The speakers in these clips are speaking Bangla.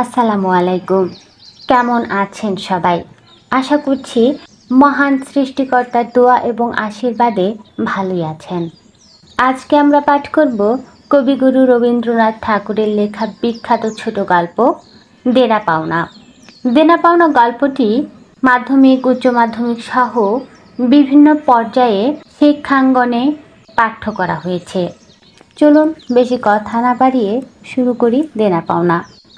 আসসালামু আলাইকুম। কেমন আছেন সবাই? আশা করছি মহান সৃষ্টিকর্তার দোয়া এবং আশীর্বাদে ভালোই আছেন। আজকে আমরা পাঠ করব কবিগুরু রবীন্দ্রনাথ ঠাকুরের লেখা বিখ্যাত ছোট গল্প, দেনা পাওনা। দেনা পাওনা গল্পটি মাধ্যমিক, উচ্চ মাধ্যমিক সহ বিভিন্ন পর্যায়ে শিক্ষাঙ্গনে পাঠ্য করা হয়েছে। চলুন বেশি কথা না বাড়িয়ে শুরু করি দেনা পাওনা।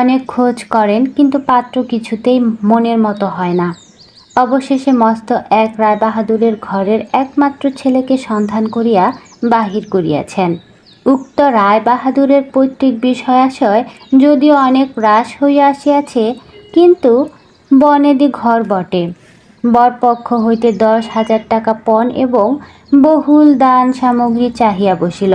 অনেক খোঁজ করেন, কিন্তু পাত্র কিছুতেই মনের মতো হয় না। অবশেষে মস্ত এক রায়বাহাদুরের ঘরের একমাত্র ছেলেকে সন্ধান করিয়া বাহির করিয়াছেন। উক্ত রায়বাহাদুরের পৈতৃক বিষয়াশয় যদিও অনেক হ্রাস হইয়া আসিয়াছে, কিন্তু বনেদি ঘর বটে। বরপক্ষ হইতে দশ হাজার টাকা পণ এবং বহুল দান সামগ্রী চাহিয়া বসিল।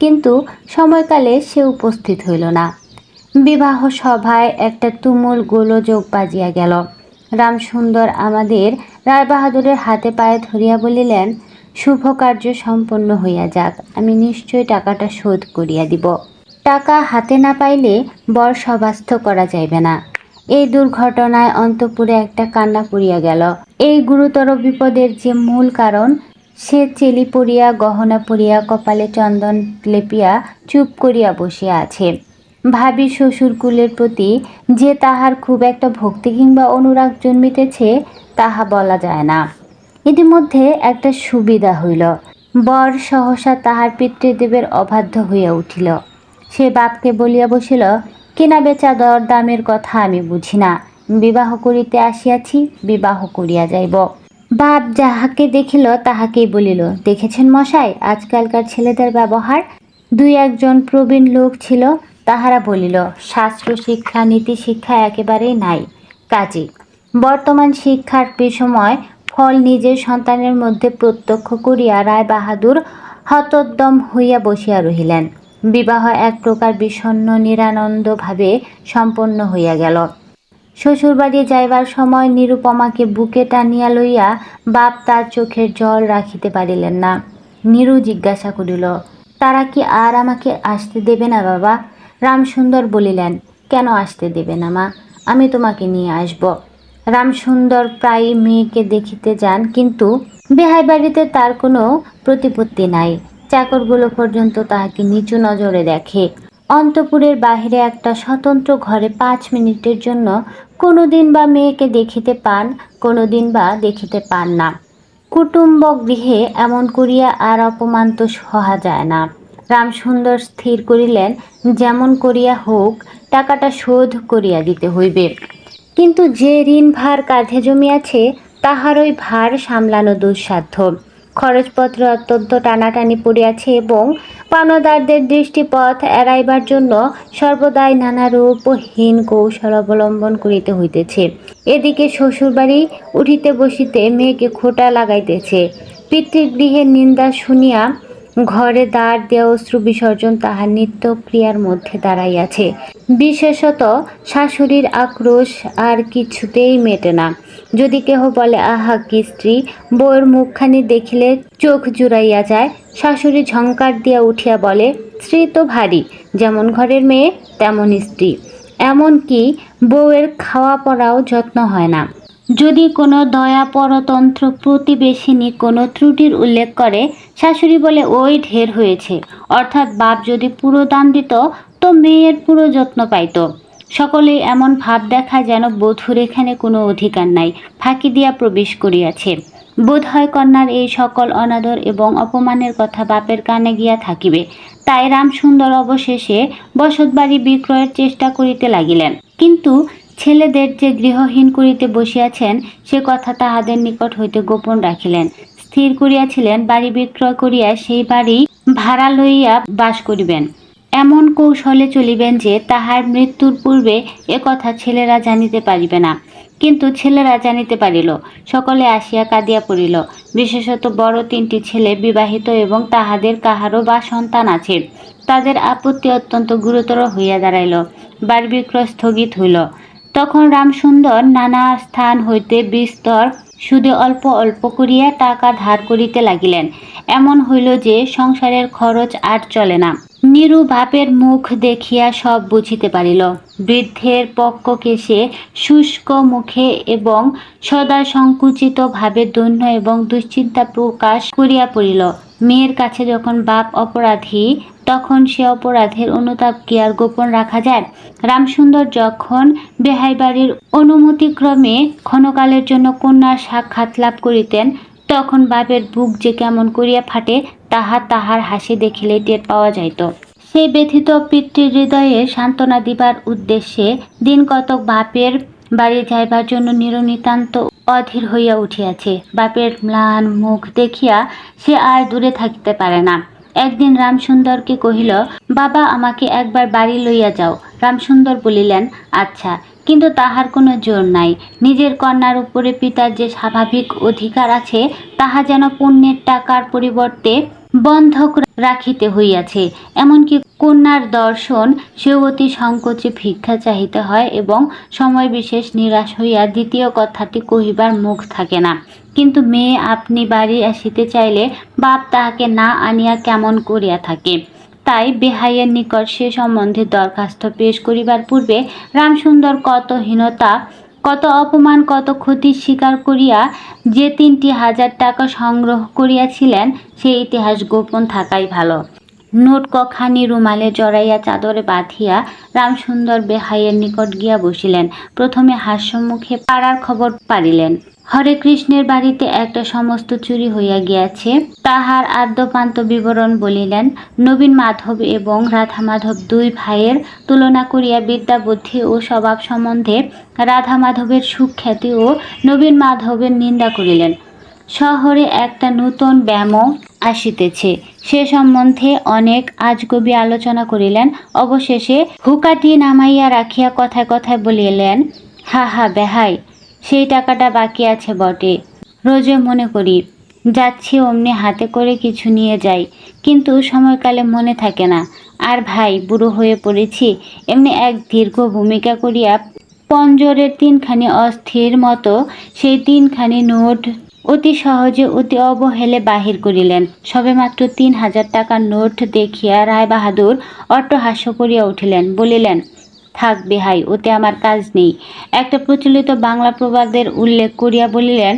কিন্তু সময়কালে সে উপস্থিত হইল না। বিবাহ সভায় একটা তুমুল গোলযোগ বাজিয়া গেল। রামসুন্দর আমাদের রায়বাহাদুরের হাতে পায়ে ধরিয়া বলিলেন শুভ কার্য সম্পন্ন হইয়া যাক, আমি নিশ্চয় টাকাটা শোধ করিয়া দিব। টাকা হাতে না পাইলে বর সবাস্থ করা যাইবে না। এই দুর্ঘটনায় অন্তপুরে একটা কান্না পড়িয়া গেল। এই গুরুতর বিপদের যে মূল কারণ সে চেলি পড়িয়া, গহনা পড়িয়া, কপালে চন্দন লেপিয়া চুপ করিয়া বসিয়া আছে। ভাবি শ্বশুরকুলের প্রতি যে তাহার খুব একটা ভক্তি কিংবা অনুরাগ জন্মিতেছে, তাহা বলা যায় না। ইতিমধ্যে একটা সুবিধা হইল। বর সহসা তাহার পিতৃদেবের অবাধ্য হইয়া উঠিল। সে বাপকে বলিয়া বসিল, কেনা বেচা দর দামের কথা আমি বুঝি না। বিবাহ করিতে আসিয়াছি, বিবাহ করিয়া যাইব। বাপ যাহাকে দেখিল, তাহাকেই বলিল, দেখেছেন মশাই, আজকালকার ছেলেদের ব্যবহার? দুই একজন প্রবীণ লোক ছিল, তাহারা বলিল, শাস্ত্র, শিক্ষা, নীতি, শিক্ষা একেবারেই নাই। কাজী, বর্তমান শিক্ষার বিষময় ফল নিজের সন্তানের মধ্যে প্রত্যক্ষ করিয়া রায় বাহাদুর হতোদ্যম হইয়া বসিয়া রহিলেন। বিবাহ এক প্রকার বিষণ্ন নিরানন্দভাবে সম্পন্ন হইয়া গেল। শ্বশুরবাড়ি যাইবার সময় নিরুপমাকে বুকে টানিয়া লইয়া বাপ তার চোখের জল রাখিতে পারিলেন না। নিরু জিজ্ঞাসা করিল, তারা কি আর আমাকে আসতে দেবে না বাবা? রামসুন্দর বলিলেন, কেন আসতে দেবে না মা? আমি তোমাকে নিয়ে আসব। রামসুন্দর প্রায় মেয়েকে দেখিতে যান, কিন্তু বেহাই বাড়িতে তার কোনো প্রতিপত্তি নাই। চাকরগুলো পর্যন্ত তাহাকে নিচু নজরে দেখে। অন্তপুরের বাহিরে একটা স্বতন্ত্র ঘরে পাঁচ মিনিটের জন্য কোনো দিন বা মেয়েকে দেখিতে পান কোনো দিন বা দেখিতে পান না। কুটুম্ব গৃহে এমন করিয়া আর অপমান তো সহা যায় না। রামসুন্দর স্থির করিলেন, যেমন করিয়া হোক, টাকাটা শোধ করিয়া দিতে হইবে। কিন্তু যে ঋণ ভার কাঁধে জমিয়াছে তাহারই ভার সামলানো দুঃসাধ্য। খরচপত্র অত্যন্ত টানাটানি পড়িয়াছে এবং পাওনাদারদের দৃষ্টিপথ এড়াইবার জন্য সর্বদাই নানারূপ হীন কৌশল অবলম্বন করিতে হইতেছে। এদিকে শ্বশুরবাড়ি উঠিতে বসিতে মেয়েকে খোটা লাগাইতেছে। পিতৃগৃহের নিন্দা শুনিয়া ঘরে দাঁড় দেওয়া অশ্রু বিসর্জন তাহার নিত্য ক্রিয়ার মধ্যে দাঁড়াইয়াছে। বিশেষত শাশুড়ির আক্রোশ আর কিছুতেই মেটে না। যদি কেহ বলে, আহা, কি স্ত্রী! বউয়ের মুখখানি দেখিলে চোখ জুড়াইয়া যায়। শাশুড়ি ঝঙ্কার দিয়া উঠিয়া বলে, স্ত্রী তো ভারী, যেমন ঘরের মেয়ে তেমন স্ত্রী। এমনকি বউয়ের খাওয়া পড়াও যত্ন হয় না। যদি কোনো দয়া পরতন্ত্র প্রতিবেশিনী কোনো ত্রুটির উল্লেখ করে, শাশুড়ি বলে, ওই ঢের হয়েছে। অর্থাৎ বাপ যদি পুরো দান দিত তো মেয়ের পুরো যত্ন পাইত। সকলেই এমন ভাব দেখায় যেন বধূর এখানে কোনো অধিকার নাই, ফাঁকি দিয়া প্রবেশ করিয়াছে। বোধ হয় কন্যার এই সকল অনাদর এবং অপমানের কথা বাপের কানে গিয়া থাকিবে। তাই রামসুন্দর অবশেষে বসতবাড়ি বিক্রয়ের চেষ্টা করিতে লাগিলেন। কিন্তু ছেলেদের যে গৃহহীন করিতে বসিয়াছেন, সে কথা তাহাদের নিকট হইতে গোপন রাখিলেন। স্থির করিয়াছিলেন, বাড়ি বিক্রয় করিয়া সেই বাড়ি ভাড়া লইয়া বাস করিবেন। এমন কৌশলে চলিবেন যে তাহার মৃত্যুর পূর্বে এ কথা ছেলেরা জানিতে পারিবে না। কিন্তু ছেলেরা জানিতে পারিল, সকলে আসিয়া কাঁদিয়া পড়িল। বিশেষত বড় তিনটি ছেলে বিবাহিত এবং তাহাদের কাহারও বা সন্তান আছে, তাদের আপত্তি অত্যন্ত গুরুতর হইয়া দাঁড়াইল বাড়ি বিক্রয় স্থগিত হইল। তখন রামসুন্দর নানা স্থান হইতে বিস্তর সুদে অল্প অল্প করিয়া টাকা ধার করিতে লাগিলেন। এমন হইল যে সংসারের খরচ আর চলে না। নিরু বাপের মুখ দেখিয়া সব বুঝিতে পারিল। বৃদ্ধের পক্ষকে সে শুষ্ক মুখে এবং সদা সংকুচিত ভাবে দৈন্য এবং দুশ্চিন্তা প্রকাশ করিয়া পড়িল। মেয়ের কাছে যখন বাপ অপরাধী, তখন সে অপরাধের অনুতাপ কি আর গোপন রাখা যায়? রামসুন্দর যখন বেহাই বাড়ির অনুমতিক্রমে ক্ষণকালের জন্য কন্যার সাক্ষাৎ লাভ করিতেন, তখন বাপের বুক যে কেমন করিয়া ফাটে তাহা তাহার হাসি দেখিলে টের পাওয়া যাইত। সেই ব্যথিত পিতৃ হৃদয়ে সান্ত্বনা দিবার উদ্দেশ্যে দিন কতক বাপের বাড়ি যাইবার জন্য নিরনিতান্ত অধীর হইয়া উঠিয়াছে। বাপের ম্লান মুখ দেখিয়া সে আর দূরে থাকিতে পারে না। একদিন রামসুন্দরকে কহিল, বাবা, আমাকে একবার বাড়ি লইয়া যাও। রামসুন্দর বলিলেন আচ্ছা কিন্তু তাহার কোনো জোর নাই। নিজের কন্যার উপরে পিতার যে স্বাভাবিক অধিকার আছে, তাহা যেন পুণ্যের টাকার পরিবর্তে বন্ধক রাখিতে হইয়াছে। এমনকি কন্যার দর্শন সেও অতি সংকোচে ভিক্ষা চাহিতে হয় এবং সময় বিশেষ নিরাশ হইয়া দ্বিতীয় কথাটি কহিবার মুখ থাকে না। কিন্তু মেয়ে আপনি বাড়ি আসিতে চাইলে বাপ তাহাকে না আনিয়া কেমন করিয়া থাকে? তাই বেহাইয়ের নিকট সে সম্বন্ধে দরখাস্ত পেশ করিবার পূর্বে রামসুন্দর কত হীনতা কত অপমান, কত ক্ষতির স্বীকার করিয়া যে তিনটি হাজার টাকা সংগ্রহ করিয়াছিলেন সেই ইতিহাস গোপন থাকাই ভালো। নোট কখানি রুমালে জড়াইয়া চাদরে বাঁধিয়া রামসুন্দর বেহাইয়ের নিকট গিয়া বসিলেন। প্রথমে হাস্যমুখে পাড়ার খবর পারিলেন। হরে কৃষ্ণের বাড়িতে একটা সমস্ত চুরি হইয়া গিয়াছে। তাহার আদ্যপান্ত বিবরণ বলিলেন, নবীন মাধব এবং রাধা মাধব দুই ভাইয়ের তুলনা করিয়া বিদ্যা বুদ্ধি ও স্বভাব সম্বন্ধে রাধা মাধবের সুখ্যাতি ও নবীন মাধবের নিন্দা করিলেন। শহরে একটা নূতন ব্যায়ামও আসিতেছে। সে সম্বন্ধে অনেক আজগবি আলোচনা করিলেন। অবশেষে হুকাটি নামাইয়া রাখিয়া কথায় কথায় বলিলেন, হা হা, বেহাই সেই টাকাটা বাকি আছে বটে। রোজে মনে করি, যাচ্ছি অমনি হাতে করে কিছু নিয়ে যাই, কিন্তু সময়কালে মনে থাকে না। আর ভাই, বুড়ো হয়ে পড়েছি, এমনি এক দীর্ঘ ভূমিকা করিয়া পঞ্জরের তিনখানি অস্থির মতো সেই তিনখানি নোট অতি সহজে, অতি অবহেলে বাহির করিলেন। সবেমাত্র তিন হাজার টাকার নোট দেখিয়া রায় বাহাদুর অট্টহাস্য করিয়া উঠিলেন, বলিলেন থাক বেহাই ওতে আমার কাজ নেই। একটা প্রচলিত বাংলা প্রবাদের উল্লেখ করিয়া বলিলেন,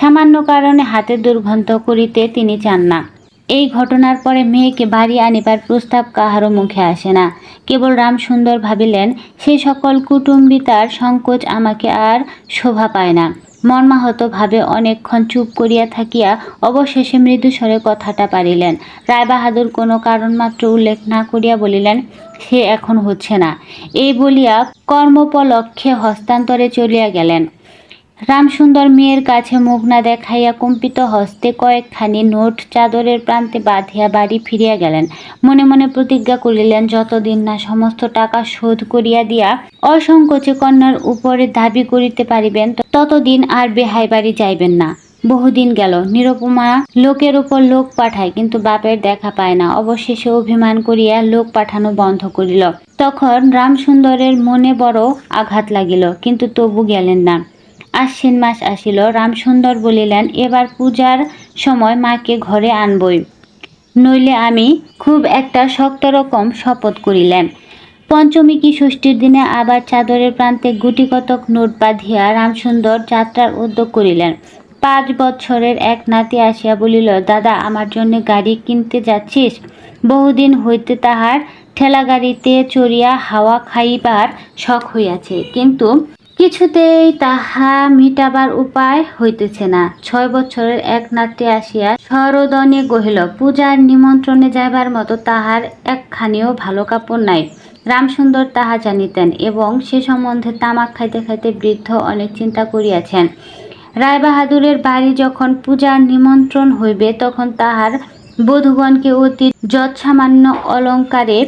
সামান্য কারণে হাতে দুর্গন্ধ করিতে তিনি চান না। এই ঘটনার পরে মেয়েকে বাড়ি আনিবার প্রস্তাব কাহারও মুখে আসে না। কেবল রামসুন্দর ভাবিলেন সেই সকল কুটুম্বিতার সংকোচ আমাকে আর শোভা পায় না। মর্মাহতভাবে অনেকক্ষণ চুপ করিয়া থাকিয়া অবশেষে মৃদুস্বরে কথাটা পারিলেন। রায়বাহাদুর কোনো কারণমাত্র উল্লেখ না করিয়া বলিলেন সে এখন হচ্ছে না। এই বলিয়া কর্মোপলক্ষে হস্তান্তরে চলিয়া গেলেন। রামসুন্দর মেয়ের কাছে মুখ না দেখাইয়া কম্পিত হস্তে কয়েকখানি নোট চাদরের প্রান্তে বাঁধিয়া বাড়ি ফিরিয়া গেলেন। মনে মনে প্রতিজ্ঞা করিলেন, যতদিন না সমস্ত টাকা শোধ করিয়া দিয়া অসংকোচে কন্যার উপরে দাবি করিতে পারিবেন, ততদিন আর বেহাই বাড়ি যাইবেন না। বহুদিন গেল। নিরুপমা লোকের উপর লোক পাঠায়, কিন্তু বাপের দেখা পায় না। অবশেষে অভিমান করিয়া লোক পাঠানো বন্ধ করিল। তখন রামসুন্দরের মনে বড় আঘাত লাগিল, কিন্তু তবু গেলেন না। আশ্বিন মাস আসিল, রামসুন্দর বলিলেন, এবার পূজার সময় মাকে ঘরে আনবই। নইলে আমি খুব একটা শক্ত রকম শপথ করিলেন পঞ্চমী কি ষষ্ঠীর দিনে আবার চাদরের প্রান্তে গুটি কতক নোট বাঁধিয়া রামসুন্দর যাত্রার উদ্যোগ করিলেন। পাঁচ বছরের এক নাতি আসিয়া বলিল, দাদা, আমার জন্য গাড়ি কিনতে যাচ্ছিস? বহুদিন হইতে তাহার ঠেলাগাড়িতে চড়িয়া হাওয়া খাইবার শখ হইয়াছে, কিন্তু কিছুতেই তাহা মিটাবার উপায় হইতেছে না। ছয় বছরের এক নাট্যে আসিয়া সরদনে গহিল পূজার নিমন্ত্রণে যাইবার মতো তাহার একখানিও ভালো কাপড় নাই। রামসুন্দর তাহা জানিতেন এবং সে সম্বন্ধে তামাক খাইতে খাইতে বৃদ্ধ অনেক চিন্তা করিয়াছেন। রায়বাহাদুরের বাড়ি যখন পূজার নিমন্ত্রণ হইবে, তখন তাহার বধূগণকে অতি যৎসামান্য অলঙ্কারে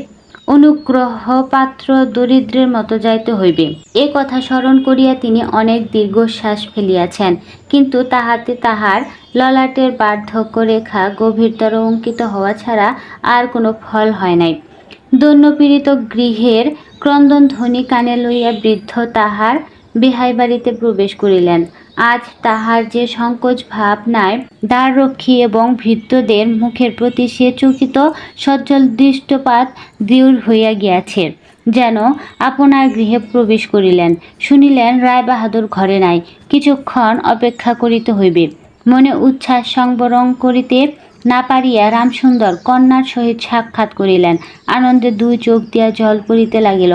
অনুগ্রহ পাত্র দরিদ্রের মতো যাইতে হইবে। এ কথা স্মরণ করিয়া তিনি অনেক দীর্ঘশ্বাস ফেলিয়াছেন, কিন্তু তাহাতে তাহার ললাটের বার্ধক্য রেখা গভীরতর অঙ্কিত হওয়া ছাড়া আর কোনো ফল হয় নাই। দৈন্যপীড়িত গৃহের ক্রন্দন ধ্বনি কানে লইয়া বৃদ্ধ তাহার বিহাই বাড়িতে প্রবেশ করিলেন। আজ তাহার যে সংকোচ ভাব নাই দ্বাররক্ষী এবং ভৃত্যদের মুখের প্রতি সে চকিত সজ্জল দৃষ্টপাত দূর হইয়া গিয়াছে। যেন আপনার গৃহে প্রবেশ করিলেন। শুনিলেন, রায়বাহাদুর ঘরে নাই। কিছুক্ষণ অপেক্ষা করিতে হইবে। মনে উচ্ছ্বাস সংবরণ করিতে না পারিয়া রামসুন্দর কন্যার সহিত সাক্ষাৎ করিলেন। আনন্দে দুই চোখ দিয়া জল পড়িতে লাগিল।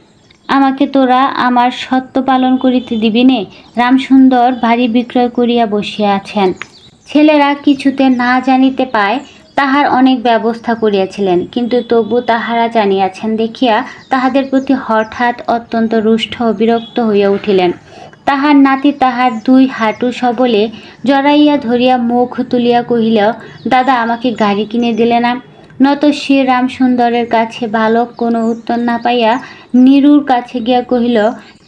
আমাকে তোরা আমার সত্য পালন করিতে দিবি নে। রামসুন্দর ভারী বিক্রয় করিয়া বসিয়া আছেন। ছেলেরা কিছুতে না জানিতে পায়, তাহার অনেক ব্যবস্থা করিয়াছিলেন, কিন্তু তবু তাহারা জানিয়াছেন, দেখিয়া তাহাদের প্রতি হঠাৎ অত্যন্ত রুষ্ট বিরক্ত হইয়া উঠিলেন। তাহার নাতি তাহার দুই হাঁটু সবলে জড়াইয়া ধরিয়া মুখ তুলিয়া কহিল, দাদা, আমাকে গাড়ি কিনে দিলে না? নত সে রামসুন্দরের কাছে বালক কোনো উত্তর না পাইয়া নিরুর কাছে গিয়া কহিল,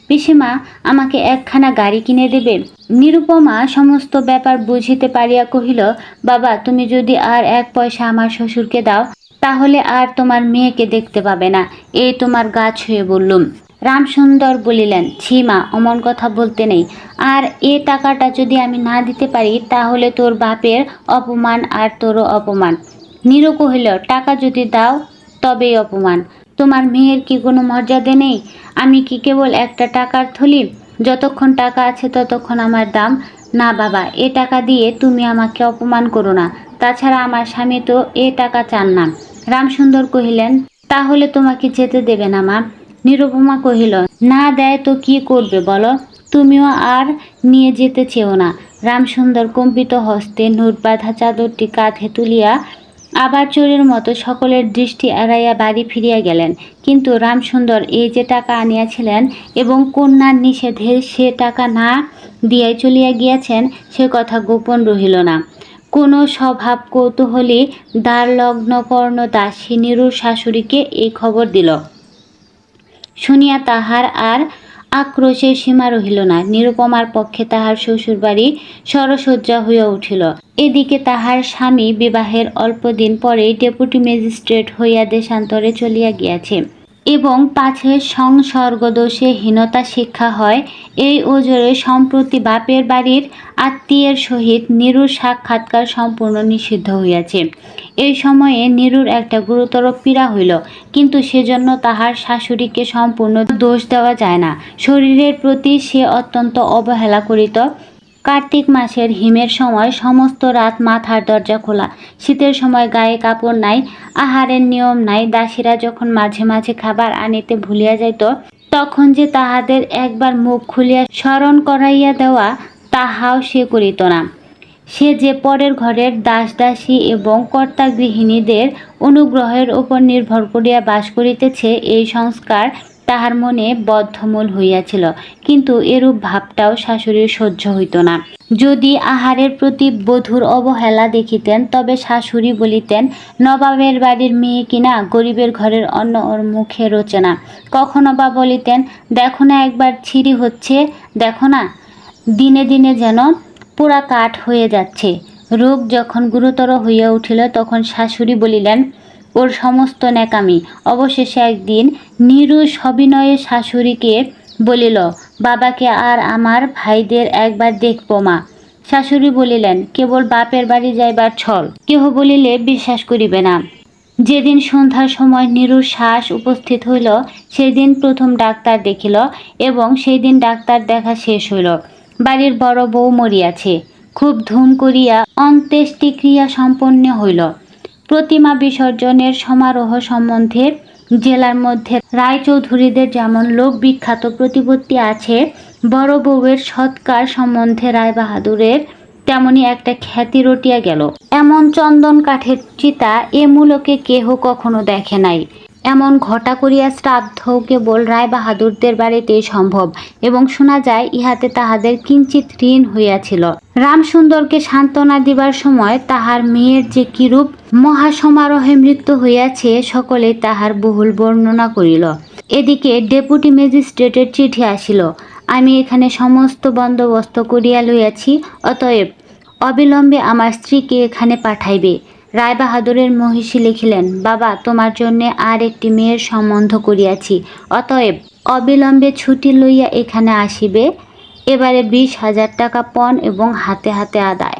পিসিমা, আমাকে একখানা গাড়ি কিনে দেবে নিরুপমা সমস্ত ব্যাপার বুঝিতে পারিয়া কহিল, বাবা, তুমি যদি আর এক পয়সা আমার শ্বশুরকে দাও, তাহলে আর তোমার মেয়েকে দেখতে পাবে না। এই তোমার গা ছুঁয়ে বললুম। রামসুন্দর বলিলেন, ছি মা, অমন কথা বলতে নেই। আর এ টাকাটা যদি আমি না দিতে পারি, তাহলে তোর বাপের অপমান আর তোরও অপমান। নীরু কহিল টাকা যদি দাও, তবেই অপমান। তোমার মেয়ের কি কোনো মর্যাদা নেই? আমি কি কেবল একটা টাকার থলি যতক্ষণ টাকা আছে ততক্ষণ আমার দাম। না বাবা, এ টাকা দিয়ে তুমি আমাকে অপমান করো না। তাছাড়া আমার স্বামী তো এ টাকা চান না। রামসুন্দর কহিলেন, তাহলে তোমাকে যেতে দেবে না মা। নিরুপমা কহিল, না দেয় তো কি করবে বলো? তুমিও আর নিয়ে যেতে চেও না। রামসুন্দর কম্পিত হস্তে নোট বাঁধা চাদরটি কাঁধে তুলিয়া আবার চোরের মতো সকলের দৃষ্টি এড়াইয়া বাড়ি ফিরিয়া গেলেন। কিন্তু রামসুন্দর এই যে টাকা আনিয়াছিলেন এবং কন্যার নিষেধে সে টাকা না দিয়াই চলিয়া গিয়াছেন, সে কথা গোপন রহিল না। কোনো স্বভাব কৌতূহলী দ্বারলগ্ন কর্ণ দাসী নিরুর শাশুড়িকে এই খবর দিল। শুনিয়া তাহার আর আক্রোশের সীমা রহিল না। নিরুপমার পক্ষে তাহার শ্বশুরবাড়ি সরসজ্জা হইয়া উঠিল। এদিকে তাহার স্বামী বিবাহের অল্পদিন পরেই ডেপুটি ম্যাজিস্ট্রেট হইয়া দেশান্তরে চলিয়া গিয়াছে। এবং পাছে সংসর্গদোষে হীনতা শিক্ষা হয়, এই ওজরে সম্প্রতি বাপের বাড়ির আত্মীয়ের সহিত নিরুর সাক্ষাৎকার সম্পূর্ণ নিষিদ্ধ হইয়াছে। এই সময়ে নিরুর একটা গুরুতর পীড়া হইল, কিন্তু সেজন্য তাহার শাশুড়িকে সম্পূর্ণ দোষ দেওয়া যায় না। শরীরের প্রতি সে অত্যন্ত অবহেলা করিত কার্তিক মাসের হিমের সময় সমস্ত রাত মাথার দরজা খোলা। শীতের সময় গায়ে কাপড় নাই, আহারের নিয়ম নাই। দাসীরা যখন মাঝে মাঝে খাবার আনিতে ভুলিয়া যাইত, তখন যে তাহাদের একবার মুখ খুলিয়া স্মরণ করাইয়া দেওয়া, তাহাও সে করিত না। সে যে পরের ঘরের দাস দাসী এবং কর্তা গৃহিণীদের অনুগ্রহের উপর নির্ভর করিয়া বাস করিতেছে, এই সংস্কার তাহার মনে বদ্ধমূল হইয়াছিল, কিন্তু এরূপ ভাবটাও শাশুড়ির সহ্য হইত না। যদি আহারের প্রতি বধূর অবহেলা দেখিতেন, তবে শাশুড়ি বলিতেন, নবাবের বাড়ির মেয়ে কিনা গরিবের ঘরের অন্ন ওর মুখে রোচে না। কখনো বা বলিতেন, দেখো না একবার ছিঁড়ি হচ্ছে, দেখো না দিনে দিনে যেন পোড়া কাঠ হয়ে যাচ্ছে। রোগ যখন গুরুতর হইয়া উঠিল, তখন শাশুড়ি বলিলেন ওর সমস্ত ন্যাকামি। অবশেষে একদিন নিরু সবিনয়ে শাশুড়িকে বলিল, বাবাকে আর আমার ভাইদের একবার দেখব মা। শাশুড়ি বলিলেন, কেবল বাপের বাড়ি যাইবার ছল। কেহ বলিলে বিশ্বাস করিবে না। যেদিন সন্ধ্যার সময় নিরুর শ্বাস উপস্থিত হইল সেই দিন প্রথম ডাক্তার দেখিল এবং সেই দিন ডাক্তার দেখা শেষ হইল। বাড়ির বড় বউ মরিয়াছে। খুব ধুম করিয়া অন্ত্যেষ্টিক্রিয়া সম্পন্ন হইল। প্রতিমা বিসর্জনের সমারোহ সম্বন্ধে জেলার মধ্যে রায়চৌধুরীদের যেমন লোক বিখ্যাত প্রতিপত্তি আছে, বড় বউয়ের সৎকার সম্বন্ধে রায় বাহাদুরের তেমনি একটা খ্যাতি রটিয়া গেল। এমন চন্দন কাঠের চিতা এ মূলকে কেহ কখনো দেখে নাই। এমন ঘটা করিয়া শ্রাদ্ধ কেবল রায়বাহাদুরদের বাড়িতেই সম্ভব এবং শোনা যায় ইহাতে তাহাদের কিঞ্চিত ঋণ হইয়াছিল। রামসুন্দরকে সান্ত্বনা দিবার সময় তাহার মেয়ের যে কিরূপ মহাসমারোহে মৃত্যু হইয়াছে, সকলে তাহার বহুল বর্ণনা করিল। এদিকে ডেপুটি ম্যাজিস্ট্রেটের চিঠি আসিল। আমি এখানে সমস্ত বন্দোবস্ত করিয়া লইয়াছি, অতএব অবিলম্বে আমার স্ত্রীকে এখানে পাঠাইবে। রায়বাহাদুরের মহিষী লিখিলেন, বাবা, তোমার জন্যে আর একটি মেয়ের সম্বন্ধ করিয়াছি। অতএব অবিলম্বে ছুটি লইয়া এখানে আসিবে। এবারে বিশ হাজার টাকা পণ এবং হাতে হাতে আদায়।